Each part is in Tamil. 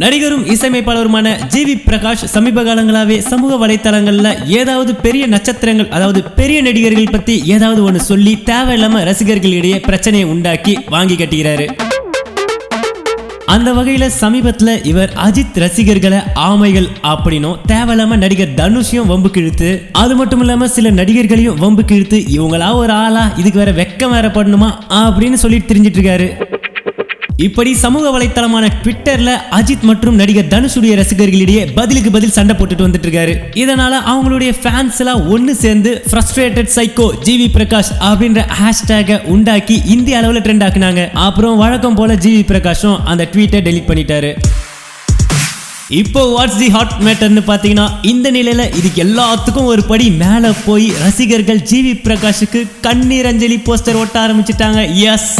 நடிகரும் இசையமைப்பாளருமான ஜி வி பிரகாஷ் சமீப காலங்களாவே சமூக வலைத்தளங்கள்ல ஏதாவது பெரிய நட்சத்திரங்கள் அதாவது பெரிய நடிகர்கள் பத்தி ஏதாவது ஒன்று சொல்லி தேவையில்லாம ரசிகர்களிடையே பிரச்சனையை உண்டாக்கி வாங்கி கட்டுகிறாரு அந்த வகையில சமீபத்துல இவர் அஜித் ரசிகர்களை ஆமைகள் அப்படின்னும் தேவையில்லாம நடிகர் தனுஷையும் வம்பு கிழித்து அது மட்டும் இல்லாம சில நடிகர்களையும் வம்பு கிழித்து இவங்களா ஒரு ஆளா இதுக்கு வேற வெக்கம் வேற பண்ணணுமா அப்படின்னு சொல்லிட்டு தெரிஞ்சிட்டு இருக்காரு. இப்படி சமூக வலைத்தளமான ட்விட்டர்ல அஜித் மற்றும் நடிகர் தனுஷுடைய ரசிகர்களிடையே பதிலுக்கு பதில் சண்டை போட்டுட்டு வந்துட்டு இருக்காரு இதனால அவங்களுடைய ஃபேன்ஸ் எல்லாம் ஒன்னு சேர்ந்து ஃப்ரஸ்ட்ரேட்டட் சைக்கோ ஜிவி பிரகாஷ் அப்படின்ற ஹேஷ்டேக உண்டாக்கி இந்திய அளவில் ட்ரெண்ட் ஆக்குனாங்க. அப்புறம் வழக்கம் போல ஜிவி பிரகாஷும் அந்த ட்வீட்டை டெலீட் பண்ணிட்டாரு. இப்போ வாட்ஸ் தி ஹாட் மேட்டர்னு பார்த்தீங்கன்னா இந்த நிலையில் இதுக்கு எல்லாத்துக்கும் ஒரு படி மேலே போய் ரசிகர்கள் ஜிவி பிரகாஷுக்கு கண்ணீர் அஞ்சலி போஸ்டர் ஒட்ட ஆரம்பிச்சிட்டாங்க. எஸ்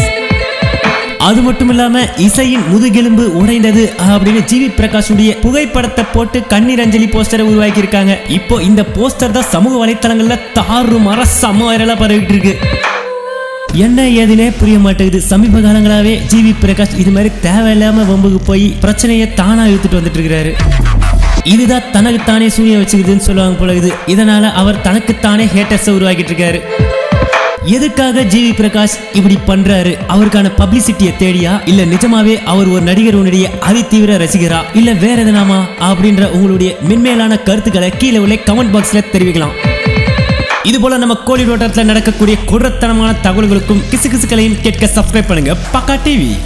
அது மட்டும் இல்லாம இசையின் முதுகெலும்பு உடைந்தது அப்படின்னு ஜிவி பிரகாஷுடைய புகைப்படத்தை போட்டு கண்ணீர் அஞ்சலி போஸ்டரை உருவாக்கி இருக்காங்க இப்போ இந்த போஸ்டர் தான் சமூக வலைத்தளங்கள்ல தாறு மர சம வைரலா பரவிட்டு இருக்கு. என்ன ஏதுனே புரிய மாட்டேங்குது. சமீப காலங்களாவே ஜிவி பிரகாஷ் இது மாதிரி தேவையில்லாம வம்புக்கு போய் பிரச்சனையை தானா இழுத்துட்டு வந்துட்டு இருக்கிறாரு. இதுதான் தனக்கு தானே சூரிய வச்சுக்குதுன்னு சொல்லுவாங்க போல இது இதனால அவர் தனக்குத்தானே ஹேட்டர்ஸை உருவாக்கிட்டு இருக்காரு. எதுக்காக ஜிவி பிரகாஷ் இப்படி பண்றாரு? அவருக்கான பப்ளிசிட்டியை தேடியா? இல்ல நிஜமாவே அவர் ஒரு நடிகர் உன்னுடைய அதிதீவிர ரசிகரா? இல்ல வேற எதனாமா? அப்படின்ற உங்களுடைய மென்மேலான கருத்துக்களை கீழே உள்ள கமெண்ட் பாக்ஸ்ல தெரிவிக்கலாம். இது போல நம்ம கோழி ரோட்டத்தில் நடக்கக்கூடிய குடத்தனமான தகவல்களுக்கும் கிசு கிசுக்களையும் கேட்க சப்ஸ்கிரைப் பண்ணுங்க. பக்கா டிவி